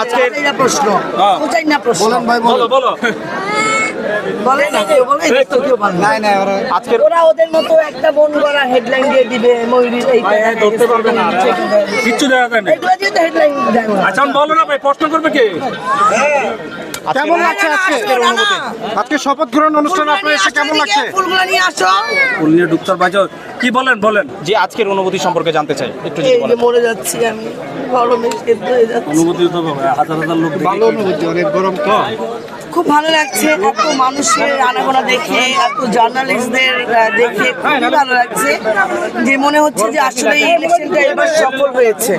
আজকে প্রশ্ন হ্যাঁ। বুঝাই না প্রশ্ন বলো, বলো। বলে না কেউ বলে তো কেউ বলে না। ওরা ওদের মতো একটা গড়া হেডলাইন দিয়ে দিবে ময়ূরী এই ধরতে পারবে না কিচ্ছু দেখা যায় না। এগুলো দিয়ে হেডলাইন দেয় আচ্ছা, বলো না ভাই, প্রশ্ন করবে কে? কেমন লাগছে আজকে? আজকে শপথ গ্রহণ অনুষ্ঠানে আপনার এসে কেমন লাগছে? নিয়ে- ফুলগুলো নিয়ে আসো। ফুল নিয়ে ঢুকতে বাজো কি বলেন বলেন। যে আজকের অনুভূতি সম্পর্কে জানতে চাই একটু যদি এই বলেন। মরে যাচ্ছি আমি গরমে সেদ্ধ হয়ে যাচ্ছি। অনুমতি তো হাজার হাজার লোক ভালো অনুভূতি অনেক গরম তো। খুব ভালো লাগছে। এত মানুষের আনাগোনা দেখে, এত জার্নালিস্টদের দেখে খুবই ভালো লাগছে। যে মনে হচ্ছে যে আসলে এই ইলেকশনটা এবার সফল হয়েছে।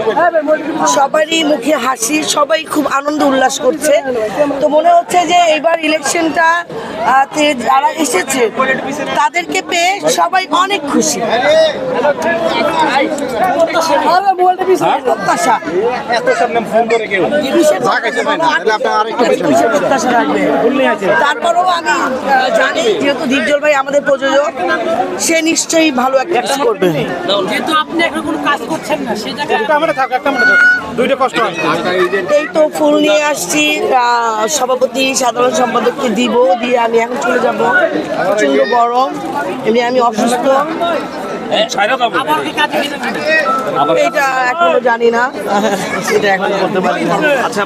সবারই মুখে হাসি, সবাই খুব আনন্দ উল্লাস করছে। তো মনে হচ্ছে যে এবার ইলেকশনটা তে যারা এসেছে, তাদেরকে পেয়ে সবাই অনেক খুশি। প্রত্যাশা। তারপরেও আমি জানি যেহেতু দীপজল ভাই আমাদের প্রযোজক সে নিশ্চয়ই ভালো একটা কিছু করবে। যেহেতু আপনি এখন কোনো কাজ করছেন না সেই জায়গায় ক্যামেরা থাক একটা দুইটা কষ্ট এই তো ফুল নিয়ে আসছি সভাপতি সাধারণ সম্পাদককে দিব দিয়ে আমি এখন চলে যাব। প্রচণ্ড গরম এমনি আমি অসুস্থ। কিনা? এটা এখনও জানি না। সেটা এখনও বলতে পারি না আচ্ছা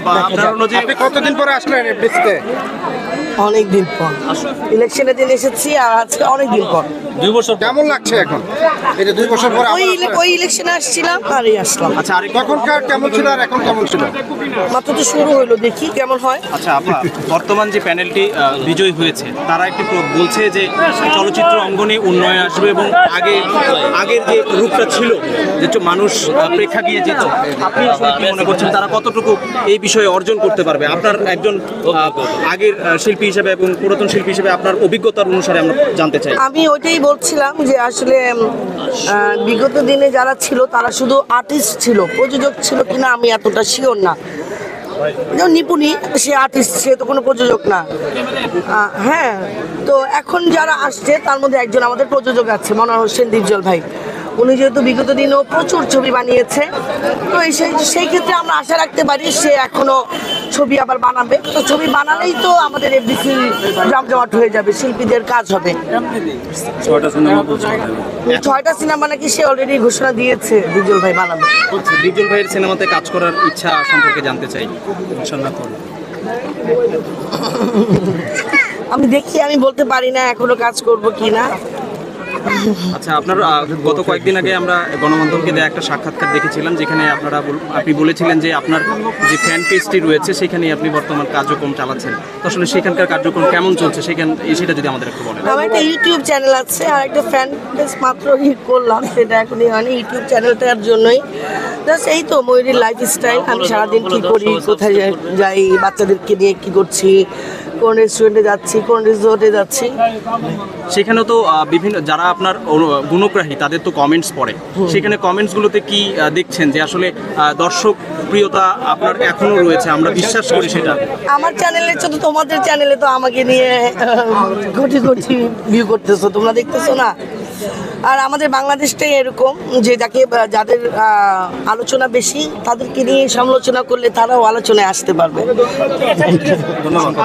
আপনি কতদিন পরে আসলেন এফডিসিতে? অনেক দিন পর ইলেকশনের দিন এসেছি আর আজকে অনেক দিন পর। দুই বছর কেমন লাগছে এখন? এই যে দুই বছর পরে ওই। ওই ইলেকশনে আসছিলাম আর আসলাম। আচ্ছা তখনকার কেমন ছিল আর এখন কেমন ছিল? মাত্র তো শুরু হলো দেখি কেমন হয়। আচ্ছা আপা বর্তমান যে প্যানেলটি বিজয়ী হয়েছে তারা একটি বলছে যে চলচ্চিত্র অঙ্গনে উন্নয়ন আসবে এবং আগে আগের যে রূপটা ছিল যে মানুষ আহ, প্রেক্ষাগৃহে যেত আপনি মনে করছেন? তারা কতটুকু এই বিষয়ে অর্জন করতে পারবে? আপনার একজন আগের শিল্পী হিসেবে এবং পুরাতন শিল্পী হিসেবে আপনার অভিজ্ঞতার অনুসারে আমরা জানতে চাই। আমি ওইটাই বলছিলাম যে আসলে বিগত দিনে যারা ছিল তারা শুধু আর্টিস্ট ছিল প্রযোজক ছিল কিনা আমি এতটা শিওর না। যেমন নিপুণী, সে আর্টিস্ট সে তো কোনো প্রযোজক না। হ্যাঁ তো এখন যারা আসছে, তার মধ্যে একজন আমাদের প্রযোজক আছে, মনোহর হোসেন দীপজল ভাই। উনি যেহেতু বিগত দিনেও প্রচুর ছবি বানিয়েছে তো সেই সেই ক্ষেত্রে আমরা আশা রাখতে পারি সে এখনও ছবি আবার বানাবে। তো ছবি বানালেই তো আমাদের এফডিসি জমজমাট হয়ে যাবে শিল্পীদের কাজ হবে। ছয়টা সিনেমা নাকি সে অলরেডি ঘোষণা দিয়েছে দীপজল ভাই বানাবে। বিজল ভাইয়ের সিনেমাতে কাজ করার ইচ্ছা সম্পর্কে জানতে চাই। আমি দেখি আমি বলতে পারি না এখনও কাজ করব কি না আচ্ছা আপনার গত কয়েকদিন আগে আমরা গণমাধ্যমকে দেওয়া একটা সাক্ষাৎকার দেখেছিলাম, যেখানে আপনারা আপনি বলেছিলেন যে আপনার যে ফ্যান পেজটি রয়েছে সেখানে আপনি বর্তমান কার্যক্রম চালাচ্ছেন। আসলে সেখানকার কার্যক্রম কেমন চলছে? সেখান সেটা যদি আমাদের একটু বলেন। আমার একটা ইউটিউব চ্যানেল আছে, আর একটা ফ্যান পেজ মাত্র হিট করলাম, সেটা এখনই হয়নি। ইউটিউব চ্যানেলটার জন্যই। জাস্ট এই তো, ময়ূরীর লাইফ স্টাইল আমি সারাদিন কী করি, কোথায় যাই, বাচ্চাদেরকে নিয়ে কী করছি কোন রেস্টুরেন্টে যাচ্ছি কোন রিসোর্টে যাচ্ছি। সেখানে তো বিভিন্ন যারা আপনার গুণগ্রাহী তাদের তো কমেন্টস পড়ে। সেখানে কমেন্টসগুলোতে কি দেখছেন যে আসলে দর্শক প্রিয়তা আপনার এখনও রয়েছে আমরা বিশ্বাস করি সেটা? আমার চ্যানেলে তো তোমাদের চ্যানেলে তো আমাকে নিয়ে ঘটি কোটি ভিউ করতেছো তোমরা দেখতেছো না? আর আমাদের বাংলাদেশটাই এরকম যে যাকে যাদের আহ, আলোচনা বেশি তাদেরকে নিয়ে সমালোচনা করলে তারাও আলোচনায় আসতে পারবে। ধন্যবাদ।